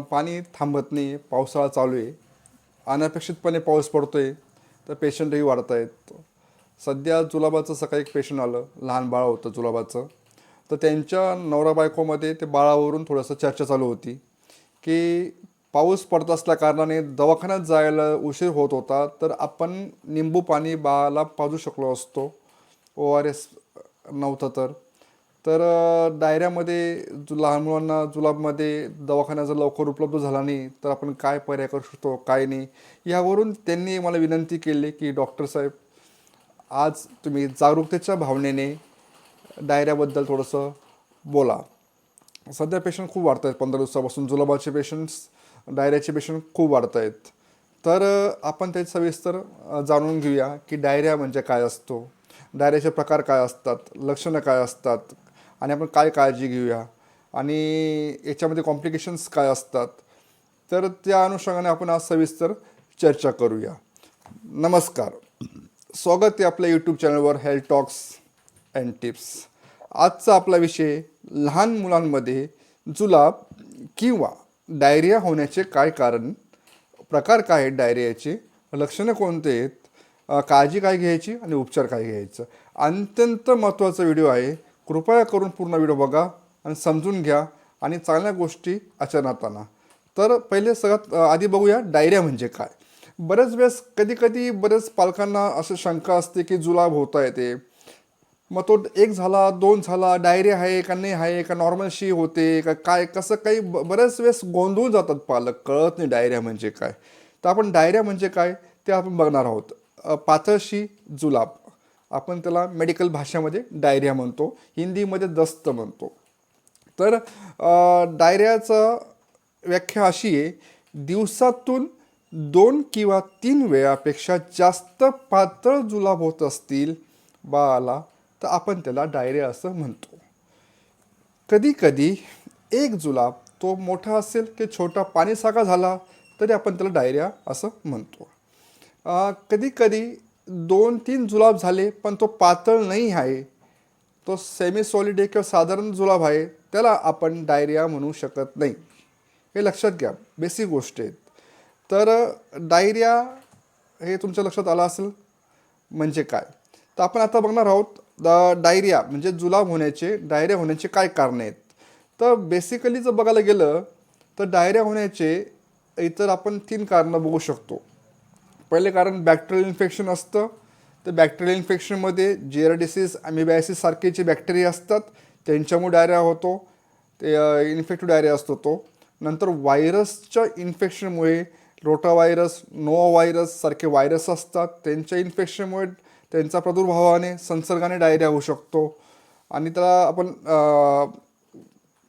पाणी थांबत नाही पावसाळा चालू आहे. अनपेक्षितपणे पाऊस पडतो आहे तर पेशंटही वाढत आहेत सध्या जुलाबाचं सकाळी एक पेशंट आलं लहान बाळ होतं जुलाबाचं. तर त्यांच्या नवरा बायकोमध्ये ते बाळावरून थोडंसं चर्चा चालू होती की पाऊस पडत असल्या कारणाने दवाखान्यात जायला उशीर होत होता तर आपण निंबू पाणी बाळाला पाजू शकलो असतो. ओ आर एस नव्हतं तर. तर डायऱ्यामध्ये जु लहान मुलांना जुलाबमध्ये दवाखाना जर लवकर उपलब्ध झाला नाही तर आपण काय पर्याय करू शकतो काय नाही? यावरून त्यांनी मला विनंती केली की डॉक्टर साहेब आज तुम्ही जागरूकतेच्या भावनेने डायऱ्याबद्दल थोडंसं बोला. सध्या पेशंट खूप वाढत आहेत. पंधरा दिवसापासून जुलाबाचे पेशंट्स डायरियाचे पेशंट खूप वाढत आहेत. तर आपण त्याचं सविस्तर जाणून घेऊया की डायरिया म्हणजे काय असतो? डायरियाचे प्रकार काय असतात? लक्षणं काय असतात? आणि आपण काय काळजी घेऊया? आणि याच्यामध्ये कॉम्प्लिकेशन्स काय असतात? तर त्या अनुषंगाने आपण आज सविस्तर चर्चा करूया. नमस्कार. स्वागत आहे आपल्या यूट्यूब चॅनलवर हेल्थ टॉक्स अँड टिप्स आजचा आपला विषय लहान मुलांमध्ये जुलाब किंवा डायरिया होण्याचे काय कारण? प्रकार काय आहेत डायरियाचे? लक्षणं कोणते आहेत? काळजी काय घ्यायची आणि उपचार काय घ्यायचं? अत्यंत महत्त्वाचा व्हिडिओ आहे. कृपया करून पूर्ण व्हिडिओ बघा आणि समजून घ्या आणि चांगल्या गोष्टी आचरणात आणा तर पहिले सगळ्यात आधी बघूया डायरिया म्हणजे काय. बऱ्याच वेळेस कधी कधी बरेच पालकांना असं शंका असते की जुलाब होता येते. मग तो एक झाला दोन झाला डायरिया आहे का नाही आहे का नॉर्मल शी होते का काय कसं काही ब- बऱ्याच वेळेस गोंधळून जातात पालक कळत नाही डायरिया म्हणजे काय. तर आपण डायरिया म्हणजे काय ते आपण बघणार आहोत. पातळशी जुलाब. आपण त्याला मेडिकल भाषेमध्ये डायरिया म्हणतो हिंदीमध्ये दस्त म्हणतो. तर डायरियाचं व्याख्या अशी आहे दिवसातून दोन किंवा तीन वेळापेक्षा जास्त पातळ जुलाब होत असतील बाळाला तर आपण त्याला डायरिया असं म्हणतो. कधी कधी एक जुलाब तो मोठा असेल की छोटा पाणीसाखा झाला तरी आपण त्याला डायरिया असं म्हणतो. कधी कधी दोन तीन जुलाब झाले पण तो पातळ नाही आहे. तो सेमी सॉलिड आहे किंवा साधारण जुलाब आहे त्याला आपण डायरिया म्हणू शकत नाही. हे लक्षात घ्या बेसिक गोष्ट आहेत तर डायरिया हे तुमच्या लक्षात आलं असेल? म्हणजे काय? तर आपण आता बघणार आहोत द डायरिया म्हणजे जुलाब होण्याचे डायरिया होण्याचे काय कारणं आहेत? तर बेसिकली जर बघायला गेलं तर डायरिया होण्याचे इतर आपण तीन कारणं बघू शकतो. पहिले कारण बॅक्टेरियल इन्फेक्शन असतं. तर बॅक्टेरियल इन्फेक्शनमध्ये जेराडिसिस डिसीज अमिबॅसिस सारखे बॅक्टेरिया असतात. त्यांच्यामुळे डायरिया होतो. ते इन्फेक्टिव्ह डायरिया असतो तो. नंतर व्हायरसच्या इन्फेक्शनमुळे रोटा व्हायरस नोवा व्हायरस सारखे व्हायरस असतात. त्यांच्या इन्फेक्शनमुळे त्यांचा प्रादुर्भावाने संसर्गाने डायरिया होऊ शकतो. आणि त्याला आपण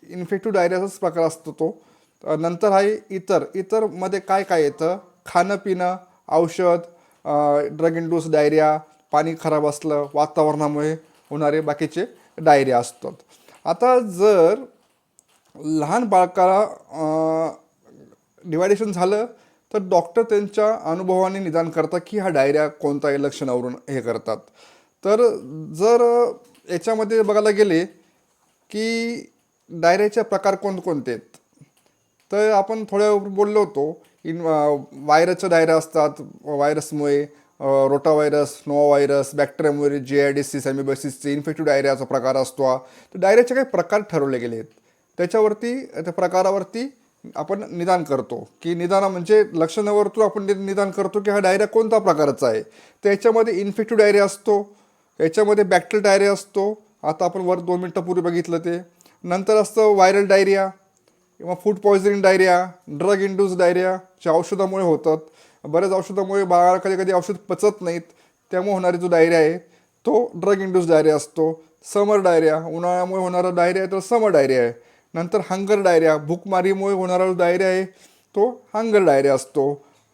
इन्फेक्टिव्ह डायरियाचाच प्रकार असतो तो. नंतर आहे इतर. इतरमध्ये काय काय येतं? खाणं पिणं औषध ड्रग इंडूस डायरिया पाणी खराब असलं वातावरणामुळे होणारे बाकीचे डायरिया असतात. आता जर लहान बाळकाला डिवायडेशन झालं तर डॉक्टर त्यांच्या अनुभवाने निदान करतात की हा डायरिया कोणत्या लक्षणावरून हे करतात. तर जर याच्यामध्ये बघायला गेले की डायरियाचे प्रकार कोणकोणते आहेत? तर आपण थोड्या वेळ बोललो होतो इन व्हायरसच्या डायऱ्या असतात व्हायरसमुळे रोटा व्हायरस नोवा व्हायरस बॅक्टेरियामुळे जे आय डी सी सॅमिबसिसचे इन्फेक्टिव्ह डायरियाचा प्रकार असतो हा. तर डायरियाचे काही प्रकार ठरवले गेले आहेत. त्याच्यावरती त्या प्रकारावरती आपण निदान करतो. की निदान म्हणजे लक्षणावरतून आपण निदान करतो की हा डायरिया कोणत्या प्रकारचा आहे. तर याच्यामध्ये इन्फेक्टिव्ह डायरिया असतो याच्यामध्ये बॅक्टेरियल डायरिया असतो. आता आपण वर दोन मिनटं पूर्वी बघितलं ते. नंतर असतं व्हायरल डायरिया किंवा food poisoning diarrhoea drug induced diarrhoea जे औषधामुळे होतात. बऱ्याच औषधामुळे बाळाला कधी कधी औषध पचत नाहीत. त्यामुळे होणारी जो डायरिया आहे तो ड्रग इंड्यूस डायरिया असतो. समर डायरिया उन्हाळ्यामुळे होणारा डायरिया तर समर डायरिया आहे. नंतर हंगर डायरिया भूकमारीमुळे होणारा जो डायरिया आहे तो हंगर डायरिया असतो.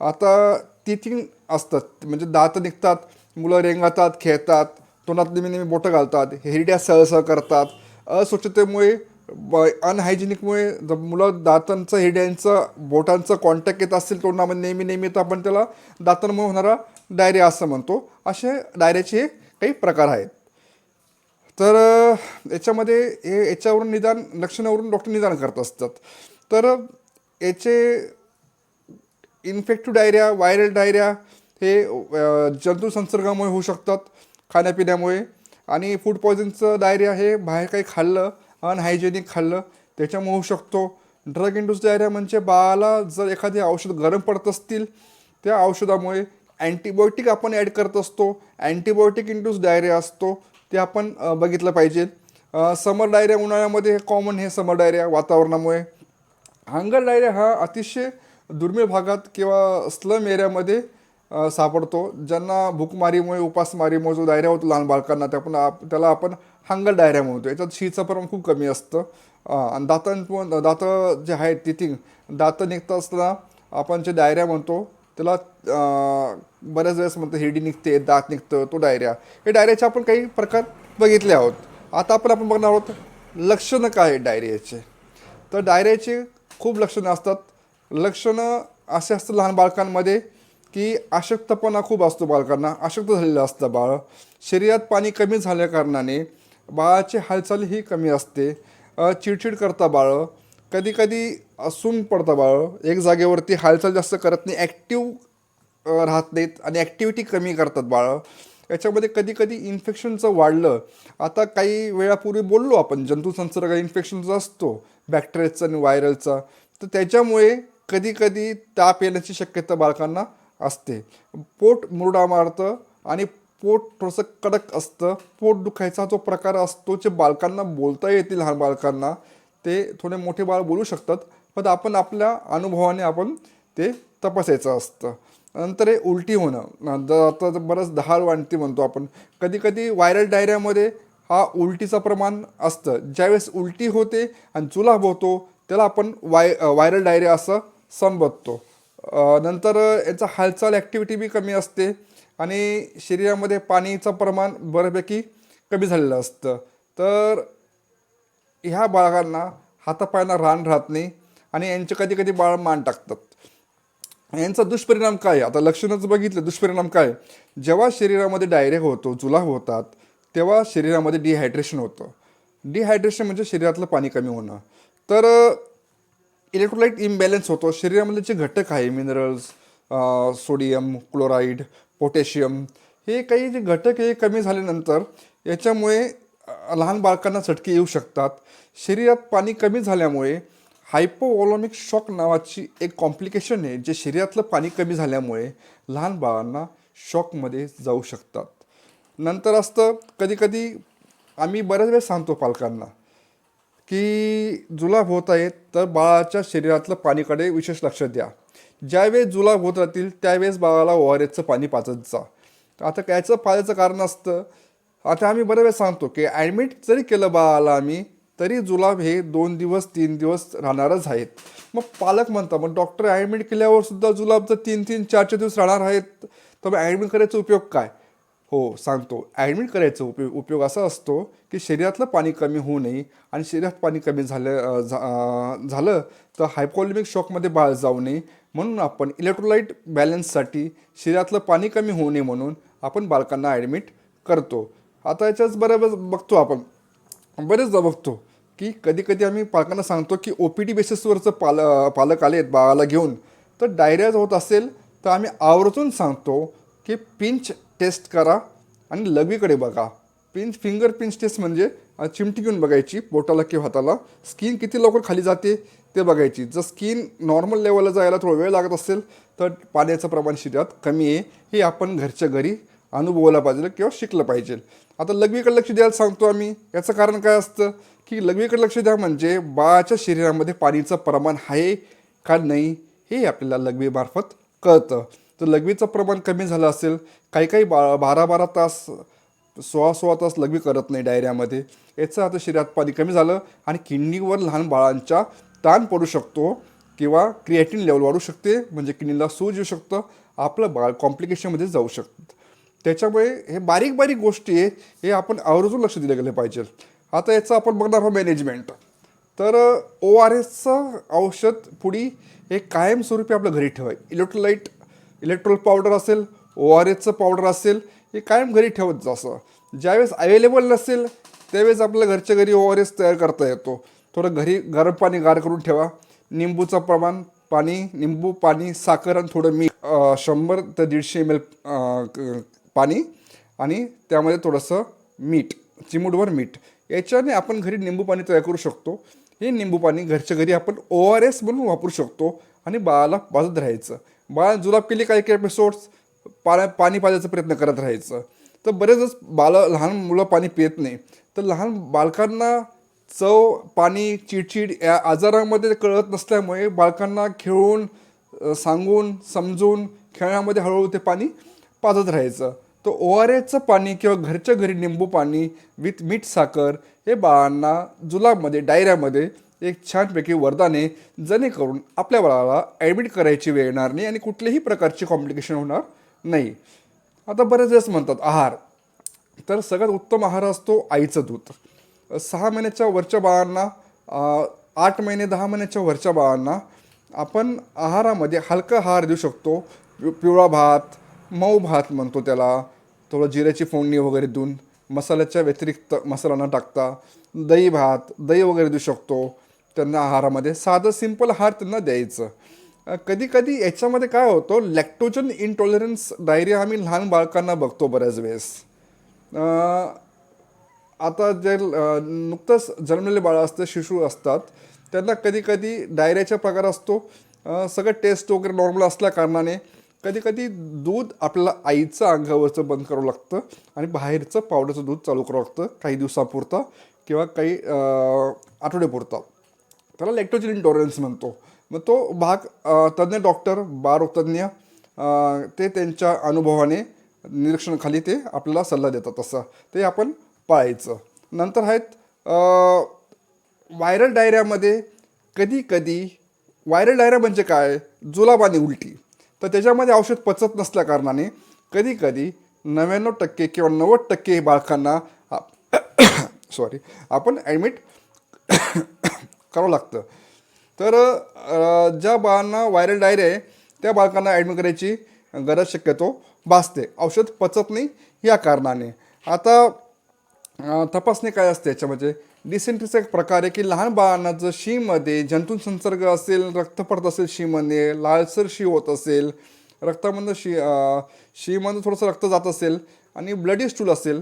आता तिथिंग असतात. म्हणजे दात निघतात मुलं रेंगातात खेळतात तोंडात नेहमी नेहमी बोटं घालतात हेरिड्या सहसह करतात. अस्वच्छतेमुळे अनहायजेनिकमुळे ज- मुलं दातांचं हिड्यांचं बोटांचं कॉन्टॅक्ट येत असतील तोंडामध्ये नेहमी नेहमी तर आपण त्याला दातांमुळे होणारा डायरिया असं म्हणतो. असे डायरियाचे काही प्रकार आहेत. तर याच्यामध्ये हे याच्यावरून निदान लक्षणावरून डॉक्टर निदान करत असतात. तर याचे इन्फेक्टिव्ह डायरिया व्हायरल डायरिया हे जंतू संसर्गामुळे होऊ शकतात खाण्यापिण्यामुळे. आणि फूड पॉयझनचं डायरिया हे बाहेर काही खाल्लं अनहायजेनिक खाल्लं त्याच्यामुळे होऊ शकतो. ड्रग इंड्यूस डायरिया म्हणजे बाळाला जर एखादे औषध गरम पडत असतील त्या औषधामुळे अँटीबायोटिक आपण ॲड करत असतो. अँटीबायोटिक इंड्यूस डायरिया असतो ते आपण बघितलं पाहिजे. समर डायरिया उन्हाळ्यामध्ये कॉमन हे समर डायरिया वातावरणामुळे. हंगर डायरिया हा अतिशय दुर्मिळ भागात किंवा स्लम एरियामध्ये सापडतो. ज्यांना भूकमारीमुळे उपासमारीमुळे जो डायरिया होतो लहान बालकांना त्या पण आप त्याला आपण हंगर डायरिया म्हणतो. याच्यात शीचं प्रमाण खूप कमी असतं. आणि दातां दातं जे आहेत तिथे दातं निघत असताना आपण जे डायरिया म्हणतो त्याला बऱ्याच वेळेस म्हणतो हिरडी निघते दात निघतं तो डायरिया हे डायऱ्याचे आपण काही प्रकार बघितले आहोत. आता आपण आपण बघणार आहोत लक्षणं काय आहेत डायरियाचे तर डायरियाचे खूप लक्षणं असतात. लक्षणं असे असतात लहान बालकांमध्ये की अशक्तपणा खूप असतो बालकांना अशक्त झालेलं असतं बाळ. शरीरात पाणी कमी झाल्याकारणाने बाळाची हालचाल ही कमी असते. चिडचिड करता बाळ कधीकधी असून सून पडतं बाळ एक जागेवरती हालचाल जास्त करत नाही ॲक्टिव्ह राहत नाहीत आणि ॲक्टिव्हिटी कमी करतात बाळ. याच्यामध्ये कधीकधी इन्फेक्शनचं वाढलं. आता काही वेळापूर्वी बोललो आपण जंतुसंसर्ग इन्फेक्शनचा असतो बॅक्टेरियाचा आणि व्हायरलचा. तर त्याच्यामुळे कधीकधी ताप येण्याची शक्यता बालकांना असते. पोट मुरडा मारतं आणि पोट थोडंसं कडक असतं. पोट दुखायचा जो प्रकार असतो जे बालकांना बोलता येतील लहान बालकांना ते थोडे मोठे बाळ बोलू शकतात. पण आपण आपल्या अनुभवाने आपण ते तपासायचं असतं. नंतर हे उलटी होणं. द आता बरंच दहाल वाढती म्हणतो आपण. कधी कधी व्हायरल डायरियामध्ये हा उलटीचं प्रमाण असतं. ज्यावेळेस उलटी होते आणि जुलाब होतो त्याला आपण वाय व्हायरल डायरिया असं संबोधतो. नंतर यांचा हालचाल ॲक्टिव्हिटी बी कमी असते आणि शरीरामध्ये पाणीचं प्रमाण बऱ्यापैकी कमी झालेलं असतं. तर ह्या बाळांना हातापायांना रान राहत नाही आणि यांचे कधी कधी बाळ मान टाकतात. यांचा दुष्परिणाम काय आहे? आता लक्षणच बघितलं दुष्परिणाम काय जेव्हा शरीरामध्ये डायरेक्ट होतो जुलाब होतात तेव्हा शरीरामध्ये डिहायड्रेशन होतं. डिहायड्रेशन म्हणजे शरीरातलं पाणी कमी होणं. तर इलेक्ट्रोलाइट इम्बॅलन्स होतो. शरीरामधले जे घटक आहे मिनरल्स सोडियम क्लोराईड पोटॅशियम हे काही जे घटक हे कमी झाल्यानंतर याच्यामुळे लहान बालकांना चटके येऊ शकतात. शरीरात पाणी कमी झाल्यामुळे हायपोवॉलॉमिक शॉक नावाची एक कॉम्प्लिकेशन आहे जे शरीरातलं पाणी कमी झाल्यामुळे लहान बाळांना शॉकमध्ये जाऊ शकतात. नंतर असतं कधीकधी आम्ही बऱ्याच वेळेस सांगतो पालकांना की जुलाब होत आहेत तर बाळाच्या शरीरातलं पाणीकडे विशेष लक्ष द्या. ज्यावेळेस जुलाब होत राहतील त्यावेळेस बाळाला ओ आर एसचं पाणी पाचत जा. आता कायचं पाजायचं कारण असतं. आता आम्ही बऱ्याच वेळेस सांगतो की ॲडमिट जरी केलं बाळाला आम्ही तरी जुलाब हे दोन दिवस तीन दिवस राहणारच आहेत. मग पालक म्हणतात मग डॉक्टर ॲडमिट केल्यावर सुद्धा जुलाब जर तीन तीन चार चार दिवस राहणार आहेत. तर मग ॲडमिट करायचा उपयोग काय? हो सांगतो. ॲडमिट करायचं उपयोग उपयोग असा असतो की शरीरातलं पाणी कमी होऊ नये आणि शरीरात पाणी कमी झालं झा- झालं तर हायपोलिमिक शॉकमध्ये बाळ जाऊ नये. म्हणून आपण इलेक्ट्रोलाईट बॅलन्ससाठी शरीरातलं पाणी कमी होऊ नये म्हणून आपण बालकांना ॲडमिट करतो. आता याच्याच बरोबर बघतो आपण. बरेचदा बघतो की कधी कधी आम्ही पालकांना सांगतो की ओ पी डी बेसिसवरचं पाल पालक आले आहेत बाळाला घेऊन. तर डायरिया होत असेल तर आम्ही आवर्जून सांगतो की पिंच टेस्ट करा आणि लघवीकडे बघा. पिंच फिंगर पिंच टेस्ट म्हणजे चिमटी घेऊन बघायची बोटाला किंवा हाताला. स्किन किती लवकर खाली जाते ते बघायची. जर स्किन नॉर्मल लेवलला जायला थोडा वेळ लागत असेल तर पाण्याचं प्रमाण शरीरात कमी आहे. हे आपण घरच्या घरी अनुभवायला पाहिजे किंवा शिकलं पाहिजे. आता लघवीकडे लक्ष द्यायला सांगतो आम्ही. याचं कारण काय असतं की लघवीकडे लक्ष द्या म्हणजे बाळाच्या शरीरामध्ये पाणीचं प्रमाण आहे का नाही हे आपल्याला लघवीमार्फत कळतं. तर लघवीचं प्रमाण कमी झालं असेल काही काही बा बारा बारा तास सोळा सोळा तास लघवी करत नाही डायरियामध्ये याचं आता शरीरात पाणी कमी झालं आणि किडनीवर लहान बाळांच्या ताण पडू शकतो किंवा क्रिएटिन लेवल वाढू शकते म्हणजे किडनीला सूज येऊ शकतं आपलं बाळ कॉम्प्लिकेशनमध्ये जाऊ शकतं. त्याच्यामुळे हे बारीक बारीक गोष्टी आहे हे आपण आवर्जून लक्ष दिलं गेलं पाहिजे. आता याचं आपण बघणार आहोत मॅनेजमेंट तर ओ आर एसचं औषध पुढी हे कायमस्वरूपी आपल्या घरी ठेवाय इलेक्ट्रोलाईट इलेक्ट्रोल पावडर असेल ओ आर एसचं पावडर असेल हे कायम घरी ठेवत जा ज्यावेळेस अवेलेबल नसेल त्यावेळेस आपल्या घरच्या घरी ओ आर एस तयार करता येतो. थोडं घरी गरम पाणी गार करून ठेवा. निंबूचं प्रमाण पाणी निंबू पाणी साखर आणि थोडं मीठ शंभर ते दीडशे एम एल पाणी आणि त्यामध्ये थोडंसं मीठ चिमूटभर मीठ. याच्याने आपण घरी निंबू पाणी तयार करू शकतो. हे निंबू पाणी घरच्या घरी आपण ओ आर एस म्हणून वापरू शकतो आणि बाळाला पाजत राहायचं. बाळा जुलाब केली काही काही एपिसोड्स पाण्या पाणी पाजायचा प्रयत्न करत राहायचं. तर बरेचच बालं लहान मुलं पाणी पित नाही. तर लहान बालकांना चव पाणी चिडचिड या आजारामध्ये कळत नसल्यामुळे बालकांना खेळून सांगून समजून खेळण्यामध्ये हळूहळू ते पाणी पाजत राहायचं. तर ओ आर एचं पाणी किंवा घरच्या घरी निंबू पाणी विथ मीठ साखर हे बाळांना जुलाबमध्ये डायऱ्यामध्ये एक छानपैकी वरदान आहे जेणेकरून आपल्या बाळाला ॲडमिट करायची वेळ येणार नाही आणि कुठल्याही प्रकारची कॉम्प्लिकेशन होणार नाही. आता बरेच वेळेस म्हणतात आहार. तर सगळ्यात उत्तम आहार असतो आईचं दूध. सहा महिन्याच्या वरच्या बाळांना आठ महिने दहा महिन्याच्या वरच्या बाळांना आपण आहारामध्ये हलका आहार देऊ शकतो. पिवळा भात मऊ भात म्हणतो त्याला. थोडं जिऱ्याची फोडणी वगैरे देऊन मसाल्याच्या व्यतिरिक्त मसाला न टाकता. दही भात दही वगैरे देऊ शकतो. त्यांना आहारामध्ये साधं सिंपल आहार त्यांना द्यायचं. कधी कधी याच्यामध्ये काय होतं लॅक्टोजन इंटॉलरन्स डायरिया आम्ही लहान बाळकांना बघतो बऱ्याच वेळेस. आता जे नुकतंच जन्मलेले बाळं असतं शिशू असतात त्यांना कधी कधी डायरियाचा प्रकार असतो. सगळं टेस्ट वगैरे नॉर्मल असल्या कारणाने कधी कधी दूध आपल्याला आईचं अंगावरचं बंद करावं लागतं आणि बाहेरचं पावडरचं दूध चालू करावं लागतं काही दिवसापुरतं किंवा काही आठवड्यापुरता. त्याला लॅक्टोजन इंटॉलरन्स म्हणतो. मग तो भाग तज्ज्ञ डॉक्टर बारोतज्ञ ते त्यांच्या अनुभवाने निरीक्षणाखाली ते आपल्याला सल्ला देतात तसं ते आपण पाळायचं. नंतर आहेत व्हायरल डायरियामध्ये कधी कधी व्हायरल डायरिया म्हणजे काय? जुलाब आणि उलटी. तर त्याच्यामध्ये औषध पचत नसल्या कारणाने कधी कधी नव्याण्णव टक्के किंवा नव्वद टक्के बाळकांना सॉरी आपण ॲडमिट करावं लागतं. तर ज्या बाळांना व्हायरल डायरी आहे त्या बाळकांना ॲडमिट करायची गरज शक्यतो भासते. औषध पचत नाही या कारणाने. आता तपासणी काय असते याच्यामध्ये? डिसेंट्रीचा एक प्रकार आहे की लहान बाळांना जर शीमध्ये जंतू संसर्ग असेल रक्त पडत असेल शीमध्ये लालसर शी होत असेल रक्तामधनं शी शीमध्ये थोडंसं रक्त जात असेल आणि ब्लडी स्टूल असेल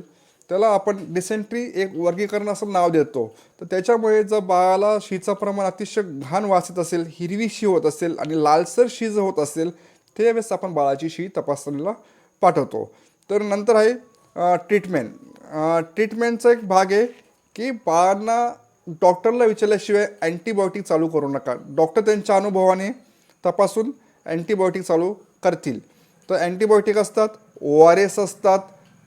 त्याला आपण डिसेंट्री एक वर्गीकरण असं नाव देतो. तर त्याच्यामुळे जर बाळाला शीचं प्रमाण अतिशय घाण वाचत असेल हिरवी शी होत असेल आणि लालसर शी जर होत असेल त्यावेळेस आपण बाळाची शी तपासणीला पाठवतो. तर नंतर आहे ट्रीटमेंट ट्रीटमेंटचा एक भाग आहे की बाळांना डॉक्टरला विचारल्याशिवाय अँटीबायोटिक चालू करू नका. डॉक्टर त्यांच्या अनुभवाने तपासून अँटीबायोटिक चालू करतील. तर अँटीबायोटिक असतात ओ आर एस असतात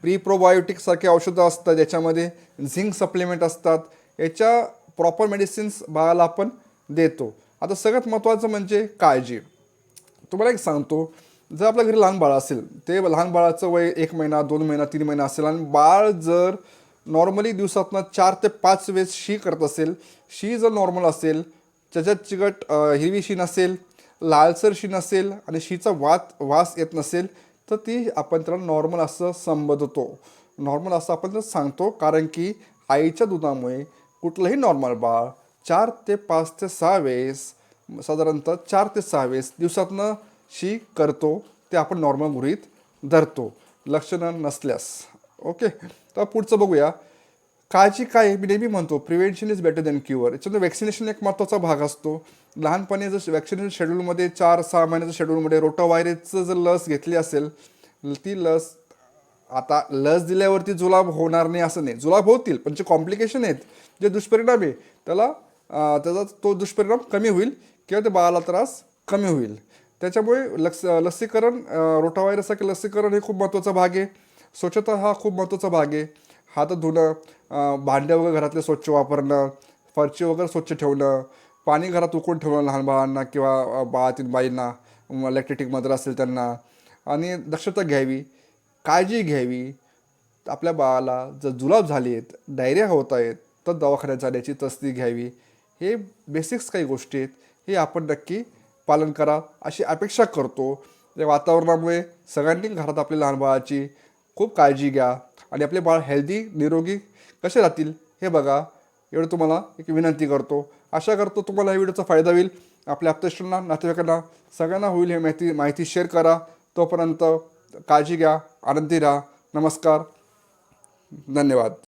प्री प्रोबायोटिकसारखे औषधं असतात ज्याच्यामध्ये झिंक सप्लिमेंट असतात. याच्या प्रॉपर मेडिसिन्स बाळाला आपण देतो. आता सगळ्यात महत्त्वाचं म्हणजे काळजी. तुम्हाला एक सांगतो जर आपल्या घरी लहान बाळ असेल ते लहान बाळाचं वय एक महिना दोन महिना तीन महिना असेल आणि बाळ जर नॉर्मली दिवसातनं चार ते पाच वेळेस शी करत असेल शी जर नॉर्मल असेल त्याच्यात चिकट हिरवी शी नसेल लालसर शी नसेल आणि शीचा वात वास येत नसेल तर ती आपण त्याला नॉर्मल असं संबोधतो. नॉर्मल असं आपण त्याला सांगतो कारण की आईच्या दुधामुळे कुठलंही नॉर्मल बाळ चार ते पाच ते सहा वेळेस साधारणतः चार ते सहा वेळेस दिवसातनं शी करतो ते आपण नॉर्मल गृहीत धरतो. लक्षणं नसल्यास. ओके तर पुढचं बघूया. काळजी काय मी नेहमी म्हणतो prevention is better than cure याच्यामध्ये वॅक्सिनेशन एक महत्त्वाचा भाग असतो. लहानपणी जर वॅक्सिनेशन शेड्यूलमध्ये चार सहा महिन्याच्या शेड्यूलमध्ये रोटा जर लस घेतली असेल ती लस आता लस दिल्यावरती जुलाब होणार नाही असं नाही. जुलाब होतील पण जे कॉम्प्लिकेशन आहेत जे दुष्परिणाम आहे त्याला त्याचा तो दुष्परिणाम कमी होईल किंवा त्या बाळाला त्रास कमी होईल. त्याच्यामुळे लस लसीकरण अं, रोटाव्हायरससारखे लसीकरण हे खूप महत्त्वाचा भाग आहे. स्वच्छता हा खूप महत्त्वाचा भाग आहे. हात धुणं भांडे वगैरे घरातले स्वच्छ वापरणं फरची वगैरे स्वच्छ ठेवणं पाणी घरात उकळून ठेवणं लहान बाळांना किंवा बाळातील बाईंना इलेक्ट्रिक मदर असेल त्यांना. आणि दक्षता घ्यावी काळजी घ्यावी. आपल्या बाळाला जर जुलाब झाले आहेत डायरिया होत आहेत तर दवाखान्यात जाण्याची तसदी घ्यावी. हे बेसिक्स काही गोष्टी आहेत. हे आपण नक्की पालन करा. अशी अपेक्षा करतो. या वातावरणामुळे सगळ्यांनी घरात आपल्या लहान बाळाची खूप काळजी घ्या. आणि आपले बाळ हेल्दी निरोगी कसे राहतील हे बघा. एवढं तुम्हाला एक विनंती करतो. आशा करतो तुम्हाला या व्हिडिओचा फायदा होईल. आपल्या आपतेष्टांना नातेवाईकांना सगळ्यांना होईल हे माहिती माहिती शेअर करा. तोपर्यंत काळजी घ्या आनंदी राहा. नमस्कार. धन्यवाद.